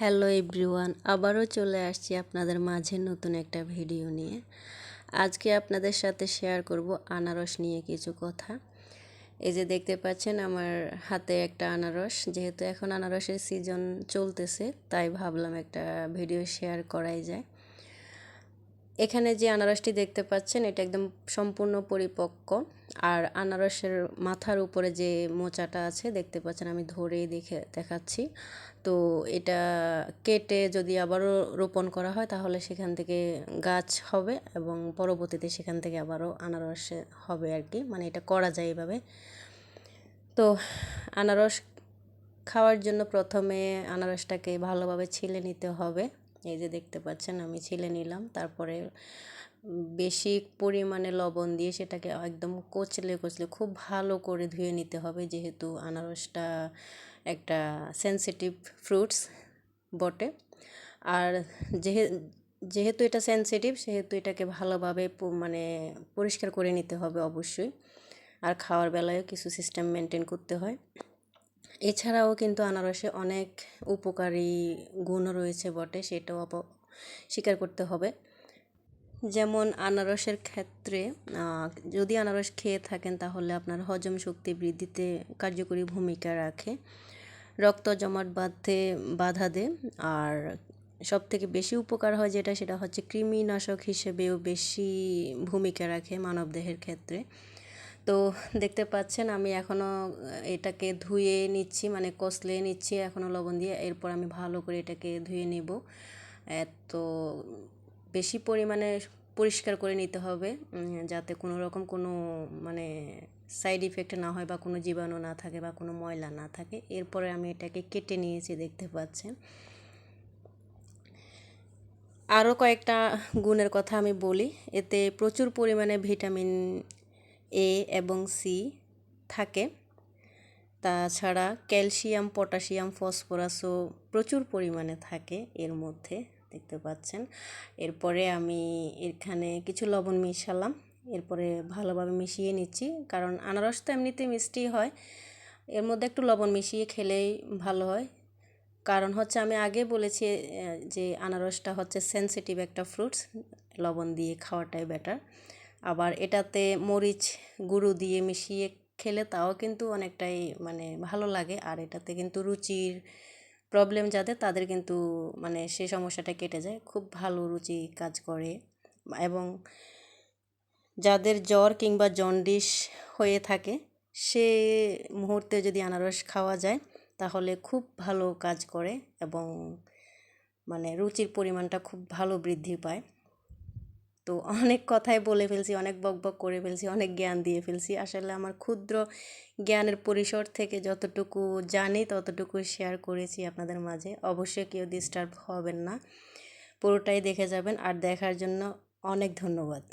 Hello everyone আবারও চলে আসছি আপনাদের মাঝে নতুন একটা ভিডিও নিয়ে। আজকে আপনাদের সাথে শেয়ার করব আনারস নিয়ে কিছু কথা। এই যে দেখতে পাচ্ছেন আমার হাতে একটা আনারস, যেহেতু এখন আনারসের সিজন চলতেছে, তাই ভাবলাম একটা ভিডিও শেয়ার করাই যায়। এখানে যে আনারসটি দেখতে পাচ্ছেন, এটা একদম সম্পূর্ণ পরিপক্ক। আর আনারসের মাথার উপরে যে মোচাটা আছে, দেখতে পাচ্ছেন আমি ধরেই দেখে দেখাচ্ছি। তো এটা কেটে যদি আবারও রোপণ করা হয়, তাহলে সেখান থেকে গাছ হবে এবং পরবর্তীতে সেখান থেকে আবারও আনারস হবে আর কি। মানে এটা করা যায় এভাবে। তো আনারস খাওয়ার জন্য প্রথমে আনারসটাকে ভালোভাবে ছিলে নিতে হবে। এই যে দেখতে পাচ্ছেন, আমি ছিলে নিলাম। তারপরে বেশি পরিমাণে লবণ দিয়ে সেটাকে একদম কচলে কচলে খুব ভালো করে ধুয়ে নিতে হবে। যেহেতু আনারসটা একটা সেন্সিটিভ ফ্রুটস বটে। আর যেহে, যেহেতু এটা সেন্সিটিভ সেহেতু এটাকে ভালোভাবে মানে পরিষ্কার করে নিতে হবে অবশ্যই। আর খাওয়ার বেলায়ও কিছু সিস্টেম মেনটেন করতে হয়। এছাড়াও কিন্তু আনারসে অনেক উপকারী গুণ রয়েছে বটে, সেটাও অপ, স্বীকার করতে হবে। যেমন আনারসের ক্ষেত্রে যদি আনারস খেয়ে থাকেন তাহলে আপনার হজম শক্তি বৃদ্ধিতে কার্যকরী ভূমিকা রাখে। রক্ত জমাট বাঁধতে বাধা দেয় আর সব থেকে বেশি উপকার হয় যেটা, সেটা হচ্ছে কৃমিনাশক হিসেবেও বেশি ভূমিকা রাখে মানবদেহের ক্ষেত্রে। তো দেখতে পাচ্ছেন আমি এখনও এটাকে ধুয়ে নিচ্ছি মানে কষলে নিচ্ছি এখনও লবণ দিয়ে। এরপর আমি ভালো করে এটাকে ধুয়ে নেব। তো বেশি পরিমাণে পরিষ্কার করে নিতে হবে যাতে কোনো রকম কোনো মানে সাইড ইফেক্ট না হয় বা কোনো জীবাণু না থাকে বা কোনো ময়লা না থাকে। এরপরে আমি এটাকে কেটে নিয়েছি দেখতে পাচ্ছেন। আরও কয়েকটা গুণের কথা আমি বলি। এতে প্রচুর পরিমাণে ভিটামিন এ এবং সি থাকে। তাছাড়া ক্যালসিয়াম, পটাশিয়াম, ফসফরাসও প্রচুর পরিমাণে থাকে এর মধ্যে, দেখতে পাচ্ছেন। এরপরে আমি এখানে কিছু লবণ মিশালাম। এরপরে ভালোভাবে মিশিয়ে নিচ্ছি, কারণ আনারস তো এমনিতে মিষ্টি হয়। এর মধ্যে একটু লবণ মিশিয়ে খেলেই ভালো হয়। কারণ হচ্ছে আমি আগে বলেছি যে আনারসটা হচ্ছে সেন্সিটিভ একটা ফ্রুটস লবণ দিয়ে খাওয়াটাই বেটার আবার এটাতে মরিচ গুঁড়ো দিয়ে মিশিয়ে খেলে তাও কিন্তু অনেকটাই মানে ভালো লাগে। আর এটাতে কিন্তু রুচির প্রবলেম যাদের, তাদের কিন্তু মানে সে সমস্যাটা কেটে যায়। খুব ভালো রুচি কাজ করে। এবং যাদের জ্বর কিংবা জন্ডিস হয়ে থাকে, সে মুহূর্তে যদি আনারস খাওয়া যায়, তাহলে খুব ভালো কাজ করে এবং মানে রুচির পরিমাণটা খুব ভালো বৃদ্ধি পায়। তো অনেক কথাই বলে ফেলছি, অনেক বক বক করে ফেলছি, অনেক জ্ঞান দিয়ে ফেলছি। আসলে আমার ক্ষুদ্র জ্ঞানের পরিসর থেকে যতটুকু জানি ততটুকু শেয়ার করেছি আপনাদের মাঝে। অবশ্যই কেউ ডিস্টার্ব হবেন না। পুরোটাই দেখে যাবেন। আর দেখার জন্য অনেক ধন্যবাদ।